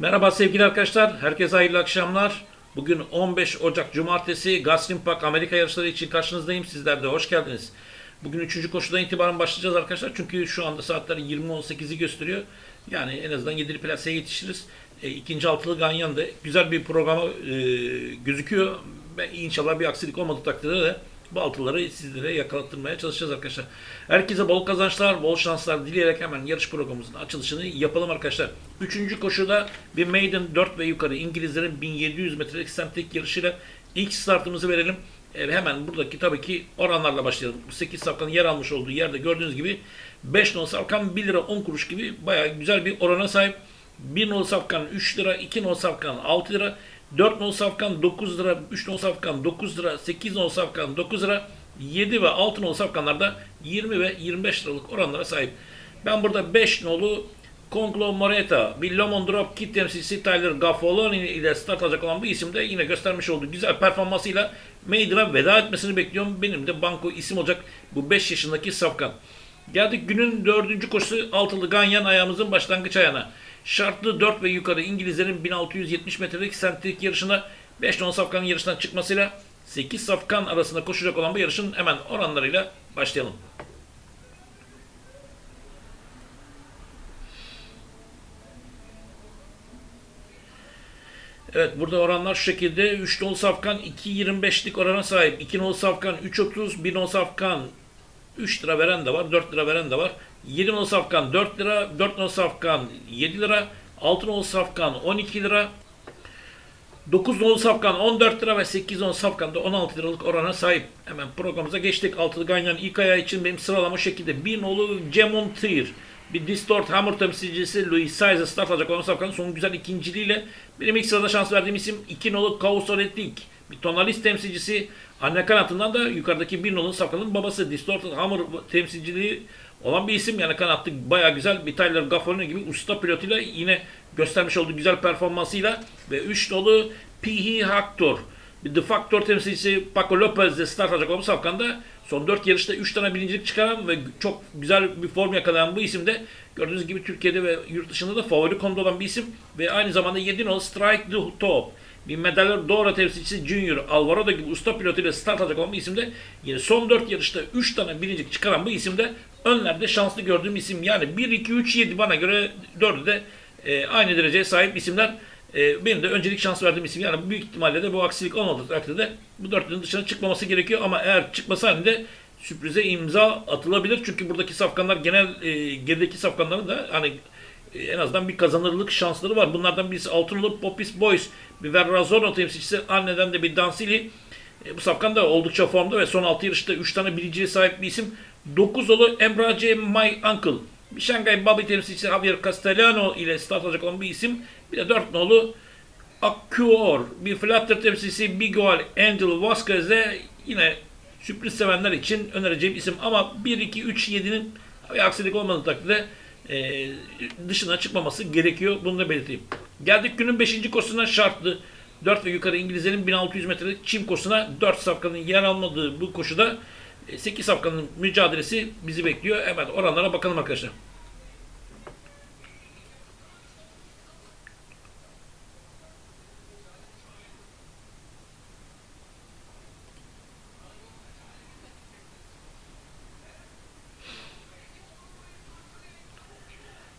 Merhaba sevgili arkadaşlar, herkese hayırlı akşamlar. Bugün 15 Ocak Cumartesi Gazprom Park Amerika yarışları için karşınızdayım. Sizler de hoş geldiniz. Bugün 3. koşudan itibaren başlayacağız arkadaşlar. Çünkü şu anda saatler 20.18'i gösteriyor. Yani en azından 7'li plaseye yetişiriz. E, ikinci altılı Ganyan da güzel bir programa e, gözüküyor. Ve inşallah bir aksilik olmadığı takdirde de bu altıları sizlere yakalattırmaya çalışacağız arkadaşlar. Herkese bol kazançlar, bol şanslar dileyerek hemen yarış programımızın açılışını yapalım arkadaşlar. Üçüncü koşuda bir maiden 4 ve yukarı İngilizlerin 1700 metrelik sentrik yarışıyla ilk startımızı verelim. E, hemen buradaki tabii ki oranlarla başlayalım. 8 safkanın yer almış olduğu yerde gördüğünüz gibi 5 nolu safkan 1 lira 10 kuruş gibi bayağı güzel bir orana sahip. 1 nolu safkan 3 lira, 2 nolu safkan 6 lira, 4 nolu safkan 9 lira, 3 nolu safkan 9 lira, 8 nolu safkan 9 lira, 7 ve 6 nolu safkanlarda 20 ve 25 liralık oranlara sahip. Ben burada 5 nolu Conglomorata, bir Lomon Drop Kit temsilcisi Tyler Gaffoloni ile start alacak olan bu isim de yine göstermiş olduğu güzel performansıyla Maiden'a veda etmesini bekliyorum. Benim de banko isim olacak bu 5 yaşındaki safkan. Geldik günün dördüncü koşusu altılı Ganyan ayağımızın başlangıç ayağına. Şartlı 4 ve yukarı İngilizlerin 1670 metrelik sentrik yarışına 5 non safkanın yarıştan çıkmasıyla 8 safkan arasında koşacak olan bu yarışın hemen oranlarıyla başlayalım. Evet burada oranlar şu şekilde. 3 nol safkan 2.25'lik orana sahip. 2 nol safkan 3.30, 1 nol safkan 3 lira veren de var, 4 lira veren de var. 7 nol safkan 4 lira, 4 nol safkan 7 lira, 6 nol safkan 12 lira, 9 nol safkan 14 lira ve 8 nol safkan da 16 liralık orana sahip. Hemen programımıza geçtik. Altılı Ganyan ilk ayağı için benim sıralama şekilde. 1 nolu Cemon Tir. Bir Distort Hammer temsilcisi Louis Size start alacak olan safkanın son güzel ikinciliğiyle benim ilk sırada şans verdiğim isim 2 nolu Kausoretik. Bir tonalist temsilcisi anne kanatından da yukarıdaki 1 nolu safkanın babası Distorted Hammer temsilciliği olan bir isim. Yani kanatlı baya güzel bir Tyler Gaffolini gibi usta pilotuyla yine göstermiş olduğu güzel performansıyla ve 3 nolu P.H. Hector bir The Factor temsilcisi Paco Lopez de start alacak olan bu safkanda son 4 yarışta 3 tane birincilik çıkaran ve çok güzel bir form yakalayan bu isim de gördüğünüz gibi Türkiye'de ve yurt dışında da favori konumda olan bir isim ve aynı zamanda 7 nolu Strike the Top bir medalyer Dora temsilcisi Junior Alvarado gibi usta pilotuyla start alacak olan bir isim de yine son 4 yarışta 3 tane birincilik çıkaran bu isim de önlerde şanslı gördüğüm isim. Yani 1, 2, 3, 7 bana göre 4'ü de e, aynı dereceye sahip isimler. E, benim de öncelik şans verdiğim isim. Yani büyük ihtimalle de bu aksilik olmadığı takdirde bu dörtlünün dışına çıkmaması gerekiyor. Ama eğer çıkması halinde sürprize imza atılabilir. Çünkü buradaki safkanlar genel e, gerideki safkanların da hani en azından bir kazanırlık şansları var. Bunlardan birisi Altınoluk Popis Boys, bir Verrazano temsilcisi, anneden de bir Dansili. E, bu safkan da oldukça formda ve son 6 yarışta 3 tane birinciye sahip bir isim. 9 olu Emrace My Uncle. Bir Şangay Bobby temsilcisi Javier Castellano ile start alacak olan bir isim. Bir de 4 nolu Accuor. Bir Flutter temsilcisi Bigual Angel Vasquez'e yine sürpriz sevenler için önereceğim isim. Ama 1, 2, 3, 7'nin bir aksilik olmadığı takdirde e, dışına çıkmaması gerekiyor. Bunu da belirteyim. Geldik günün 5. koşusuna şartlı. 4 ve yukarı İngilizlerin 1600 metrelik çim koşusuna 4 safkanın yer almadığı bu koşuda 8 safkanın mücadelesi bizi bekliyor. Hemen oranlara bakalım arkadaşlar.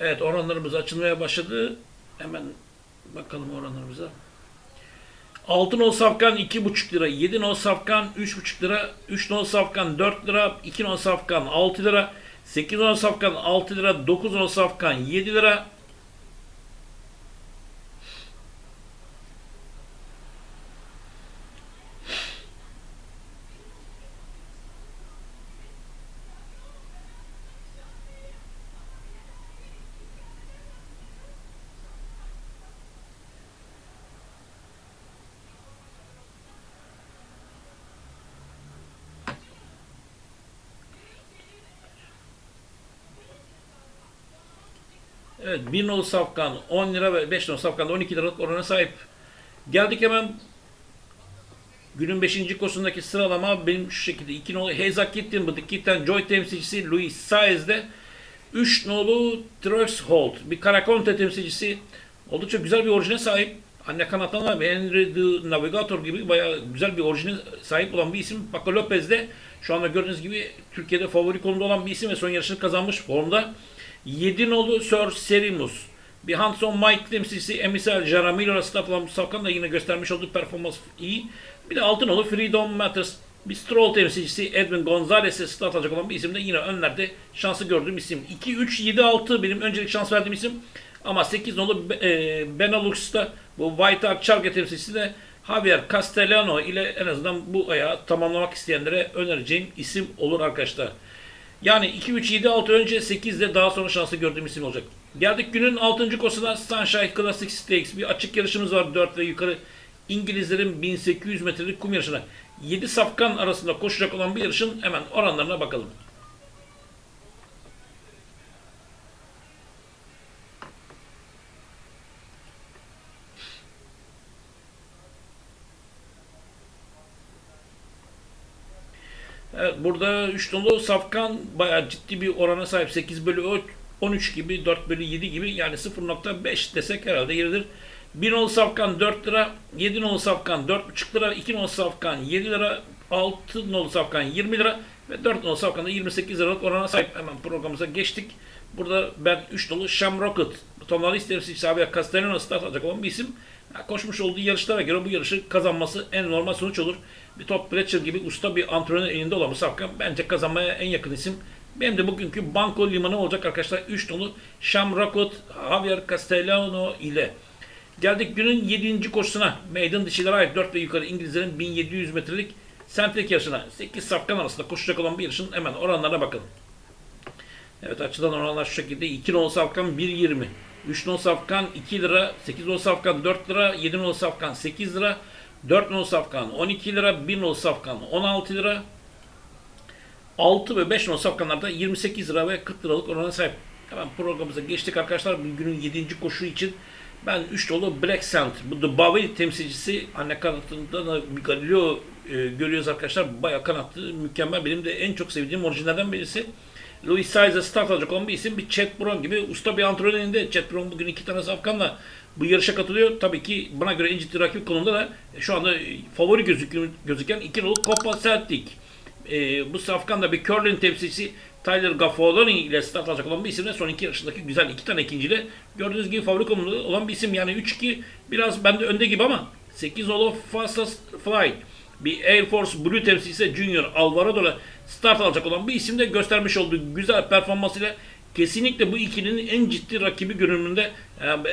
Evet oranlarımız açılmaya başladı. Hemen bakalım oranlarımıza. 6 nol safkan 2,5 lira, 7 nol safkan 3,5 lira, 3 nol safkan 4 lira, 2 nol safkan 6 lira, 8 nol safkan 6 lira, 9 nol safkan 7 lira, Evet 1 nolu safkan 10 lira ve 5 nolu safkan da 12 liralık orana sahip. Geldik hemen günün 5. kosundaki sıralama benim şu şekilde. 2 nolu Heyza Kittin, bu Kitten Joy temsilcisi Louis Saez'de 3 nolu Tröxholt, bir Karakonte temsilcisi Oldukça güzel bir orijine sahip. Anne kanatlarına ve Henry the Navigator gibi bayağı güzel bir orijine sahip olan bir isim. Paco Lopez de şu anda gördüğünüz gibi Türkiye'de favori konumda olan bir isim ve son yarışını kazanmış formda. 7 nolu Sir Serimus. Bir Hanson Mike temsilcisi Emisal Jaramillo arasında falan Safkan da yine göstermiş olduğu performans iyi. Bir de 6 nolu Freedom Matters. Bir Stroll temsilcisi Edwin Gonzalez'e start alacak olan bir isim de yine önlerde şansı gördüğüm isim. 2, 3, 7, 6 benim öncelik şans verdiğim isim. Ama 8 nolu e, Benelux'ta bu White Hart Çalge temsilcisi de Javier Castellano ile en azından bu ayağı tamamlamak isteyenlere önereceğim isim olur arkadaşlar. Yani 2, 3, 7, 6 önce 8 de daha sonra şanslı gördüğüm isim olacak. Geldik günün 6. koşusuna Sunshine Classic Stakes. Bir açık yarışımız var 4 ve yukarı. İngilizlerin 1800 metrelik kum yarışına. 7 safkan arasında koşacak olan bir yarışın hemen oranlarına bakalım. Evet, burada 3 dolu safkan bayağı ciddi bir orana sahip. 8 bölü 13 gibi, 4 bölü 7 gibi yani 0.5 desek herhalde yeridir. 1 nolu safkan 4 lira, 7 nolu safkan 4,5 lira, 2 nolu safkan 7 lira, 6 nolu safkan 20 lira ve 4 nolu safkan da 28 liralık orana sahip. Hemen programımıza geçtik. Burada ben 3 dolu Sham Rocket, Tonalist temsilcisi abi Castellano start alacak olan bir isim. Koşmuş olduğu yarışlara göre bu yarışı kazanması en normal sonuç olur. Bir Todd Pletcher gibi usta bir antrenör elinde olan bu safkan bence kazanmaya en yakın isim. Benim de bugünkü banko limanı olacak arkadaşlar. 3 dolu Sham Rocket, Javier Castellano ile. Geldik günün 7. koşusuna. Meydan dişilere ait 4 ve yukarı İngilizlerin 1700 metrelik sentrik yarışına. 8 safkan arasında koşacak olan bir yarışın hemen oranlarına bakalım. Evet açıdan oranlar şu şekilde. 2 nolu safkan 1.20. 3 nolu safkan 2 lira. 8 nolu safkan 4 lira. 7 nolu safkan 8 lira. 4 nolu safkan 12 lira. 1 nolu safkan 16 lira. 6 ve 5 nolu safkanlarda 28 lira ve 40 liralık orana sahip. Hemen programımıza geçtik arkadaşlar. Günün 7. koşu için ben 3 dolu Black Sand, bu The Bowie temsilcisi anne kanatında da Galileo e, görüyoruz arkadaşlar. Bayağı kanatlı, mükemmel. Benim de en çok sevdiğim orijinalden birisi. Louis Size'a start alacak olan bir isim. Bir Chet Brown gibi usta bir antrenöründe. Chet Brown bugün iki tane safkanla bu yarışa katılıyor. Tabii ki bana göre en ciddi rakip konumda da e, şu anda favori gözüküyor, gözüken iki dolu Copa Celtic. E, bu safkan da bir curling temsilcisi Tyler Gaffoloni ile start alacak olan bir isim de son iki yarışındaki güzel iki tane ikinciyle gördüğünüz gibi favori konumda olan bir isim. Yani 3-2 biraz bende önde gibi ama 8 Olo Fastest Fly bir Air Force Blue temsilcisi Junior Alvarado'la start alacak olan bir isim de göstermiş olduğu güzel performansıyla kesinlikle bu ikilinin en ciddi rakibi görünümünde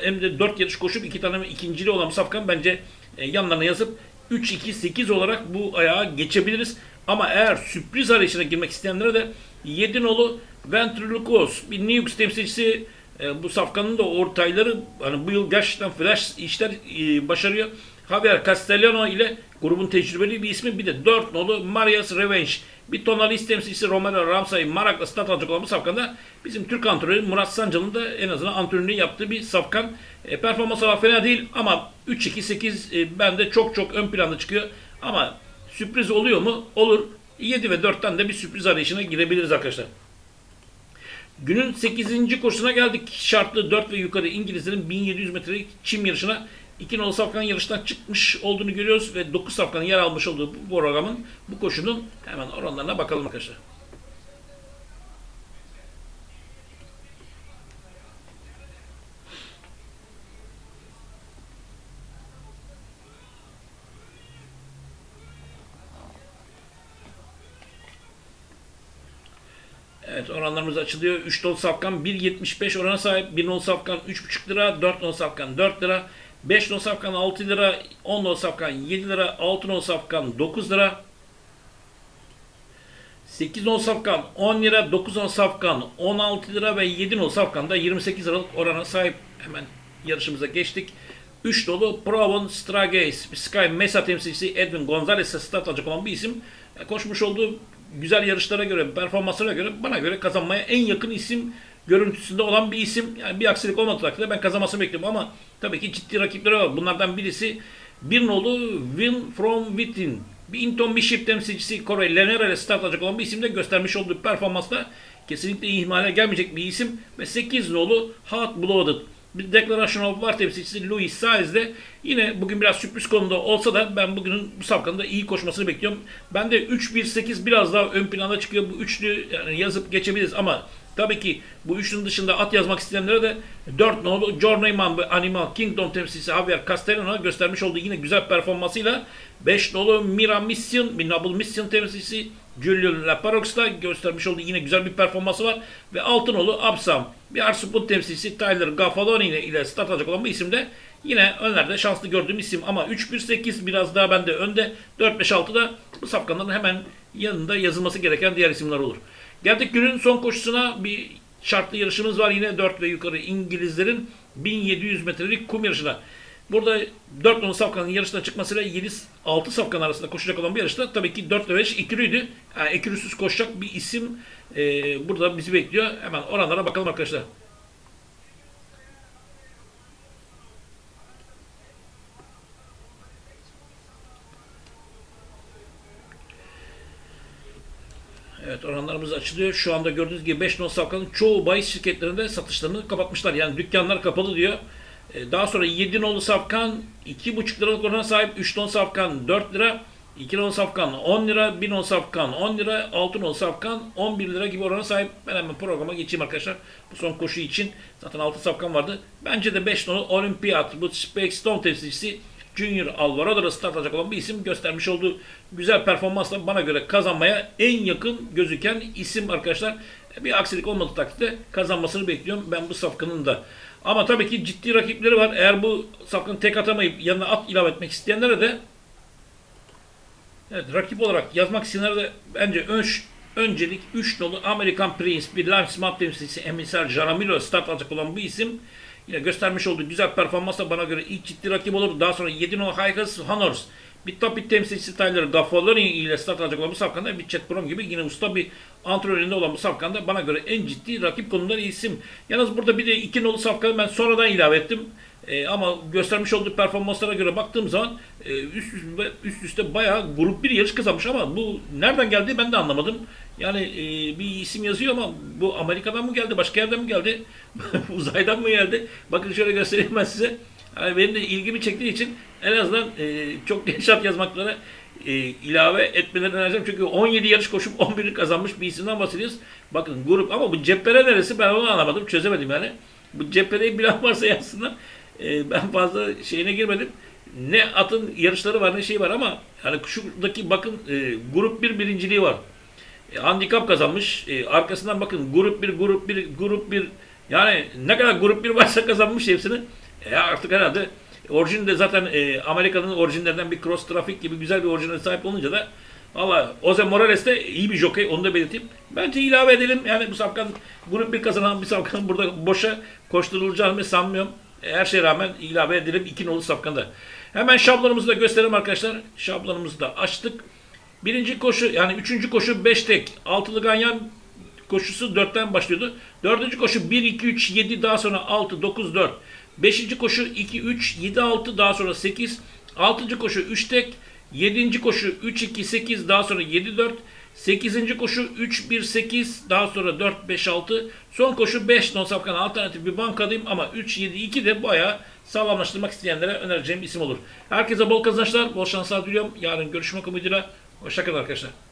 hem de 4 yarış koşup iki tane ikincili olan Safkan bence e, yanlarına yazıp 3-2-8 olarak bu ayağa geçebiliriz. Ama eğer sürpriz arayışına girmek isteyenlere de 7 nolu Ventriloquos bir Nux temsilcisi e, bu safkanın da ortayları hani bu yıl gerçekten flash işler e, başarıyor. Javier Castellano ile grubun tecrübeli bir ismi bir de 4 nolu Marias Revenge. Bir tonalist temsilcisi Romero Ramsay Marak'la stat alacak olan bu safkanda bizim Türk antrenörü Murat Sancal'ın da en azından antrenörlüğü yaptığı bir safkan. E, performans olarak fena değil ama 3-2-8 e, bende çok çok ön planda çıkıyor. Ama sürpriz oluyor mu? Olur. 7 ve 4'ten de bir sürpriz arayışına girebiliriz arkadaşlar. Günün 8. koşusuna geldik. Şartlı 4 ve yukarı İngilizlerin 1700 metrelik çim yarışına 2 nolu safkan yarıştan çıkmış olduğunu görüyoruz ve 9 safkanın yer almış olduğu bu programın, bu koşunun hemen oranlarına bakalım arkadaşlar. Evet oranlarımız açılıyor. 3 nol safkan 1.75 orana sahip. 1 nol safkan 3.5 lira. 4 nol safkan 4 lira. 5 nol safkan 6 lira. 10 nol safkan 7 lira. 6 nol safkan 9 lira. 8 nol safkan 10 lira. 9 nol safkan 16 lira ve 7 nol safkan da 28 liralık orana sahip. Hemen yarışımıza geçtik. 3 dolu Provon Strages, Sky Mesa temsilcisi Edwin Gonzalez'e start alacak olan bir isim. Koşmuş olduğu güzel yarışlara göre, performanslara göre bana göre kazanmaya en yakın isim görüntüsünde olan bir isim. Yani bir aksilik olmadığı takdirde ben kazanmasını bekliyorum ama tabii ki ciddi rakipleri var. Bunlardan birisi bir nolu Win From Within. Bir Inton Bishop temsilcisi Corey Lenera ile start alacak olan bir isim de göstermiş olduğu performansla kesinlikle ihmale gelmeyecek bir isim ve 8 nolu Hot Blooded. bir Declaration of War temsilcisi Louis Saez de yine bugün biraz sürpriz konuda olsa da ben bugünün bu safkanın iyi koşmasını bekliyorum. Ben de 3-1-8 biraz daha ön plana çıkıyor. Bu üçlü yani yazıp geçebiliriz ama tabii ki bu üçlünün dışında at yazmak isteyenlere de 4 nolu Journeyman ve Animal Kingdom temsilcisi Javier Castellano göstermiş olduğu yine güzel performansıyla 5 nolu Mira Mission, bir Noble Mission temsilcisi Julian Laparox'ta göstermiş olduğu yine güzel bir performansı var. Ve Altınolu Absam, bir Arsupun temsilcisi Tyler Gaffaloni ile, ile start alacak olan bu isim de yine önlerde şanslı gördüğüm isim ama 3-1-8 biraz daha bende önde 4-5-6'da bu safkanların hemen yanında yazılması gereken diğer isimler olur. Geldik günün son koşusuna bir şartlı yarışımız var yine 4 ve yukarı İngilizlerin 1700 metrelik kum yarışına. Burada 4 nolu safkanın yarışına çıkmasıyla 7-6 safkan arasında koşacak olan bir yarışta tabii ki 4 ve 5 ikiliydi. Yani ekürüsüz koşacak bir isim e, burada bizi bekliyor. Hemen oranlara bakalım arkadaşlar. Evet oranlarımız açılıyor. Şu anda gördüğünüz gibi 5 nolu safkanın çoğu bahis şirketlerinde satışlarını kapatmışlar. Yani dükkanlar kapalı diyor. Ee, Daha sonra 7 nolu safkan 2,5 liralık orana sahip. 3 nolu safkan 4 lira. 2 nolu safkan 10 lira. 1 nolu safkan 10 lira. 6 nolu safkan 11 lira gibi orana sahip. Ben hemen programa geçeyim arkadaşlar. Bu son koşu için zaten 6 safkan vardı. Bence de 5 nolu olimpiyat. Bu Spake Stone temsilcisi Junior Alvarado'da start alacak olan bir isim göstermiş olduğu güzel performansla bana göre kazanmaya en yakın gözüken isim arkadaşlar. Bir aksilik olmadığı takdirde kazanmasını bekliyorum ben bu safkanın da. Ama tabii ki ciddi rakipleri var. Eğer bu safkanı tek atamayıp yanına at ilave etmek isteyenlere de Evet, rakip olarak yazmak isteyenlere de bence ön, öncelik 3 nolu American Prince bir Lime Smart temsilcisi Emisar Jaramillo start alacak olan bu isim yine göstermiş olduğu güzel performansla bana göre ilk ciddi rakip olur. Daha sonra 7 nolu Highas Honors bir temsilcisi Tyler Gaffaloni ile start alacak olan bu safkanda bir Chet Brom gibi yine usta bir antrenöründe olan bu safkanda bana göre en ciddi rakip konuları isim. Yalnız burada bir de 2 nolu safkanı ben sonradan ilave ettim. Ee, ama göstermiş olduğu performanslara göre baktığım zaman e, üst üste, üst üste bayağı grup bir yarış kazanmış ama bu nereden geldi ben de anlamadım. Yani e, bir isim yazıyor ama bu Amerika'dan mı geldi, başka yerden mi geldi, uzaydan mı geldi? Bakın şöyle göstereyim ben size. Yani benim de ilgimi çektiği için en azından e, çok genç at yazmaklara e, ilave etmelerini önereceğim. Çünkü 17 yarış koşup 11'i kazanmış bir isimden bahsediyoruz. Bakın grup ama bu cephere neresi ben onu anlamadım, çözemedim yani. Bu cephereyi bilen varsa yazsınlar. E, ben fazla şeyine girmedim. Ne atın yarışları var ne şey var ama yani şuradaki bakın e, grup bir birinciliği var. E, handikap kazanmış. E, arkasından bakın grup bir grup bir grup bir yani ne kadar grup bir varsa kazanmış hepsini. E, artık herhalde orijinde zaten e, Amerika'nın orijinlerinden bir cross trafik gibi güzel bir orijine sahip olunca da Valla Jose Morales de iyi bir jockey onu da belirteyim. Bence ilave edelim. Yani bu safkan grup bir kazanan bir safkanın burada boşa koşturulacağını sanmıyorum. Her şeye rağmen ilave edelim iki nolu safkanda. Hemen şablonumuzu da gösterelim arkadaşlar. Şablonumuzu da açtık. Birinci koşu yani üçüncü koşu 5 tek. Altılı ganyan koşusu 4'ten başlıyordu. Dördüncü koşu 1, 2, 3, 7 daha sonra 6, 9, 4. Beşinci koşu 2, 3, 7, 6 daha sonra 8. Altıncı koşu 3 tek. Yedinci koşu 3, 2, 8 daha sonra 7, 4. 8. koşu 3, 1, 8 daha sonra 4, 5, 6. Son koşu 5 non safkan alternatif bir bankadayım ama 3, 7, 2 de bayağı sağlamlaştırmak isteyenlere önereceğim isim olur. Herkese bol kazançlar, bol şanslar diliyorum. Yarın görüşmek umuduyla. Hoşçakalın arkadaşlar.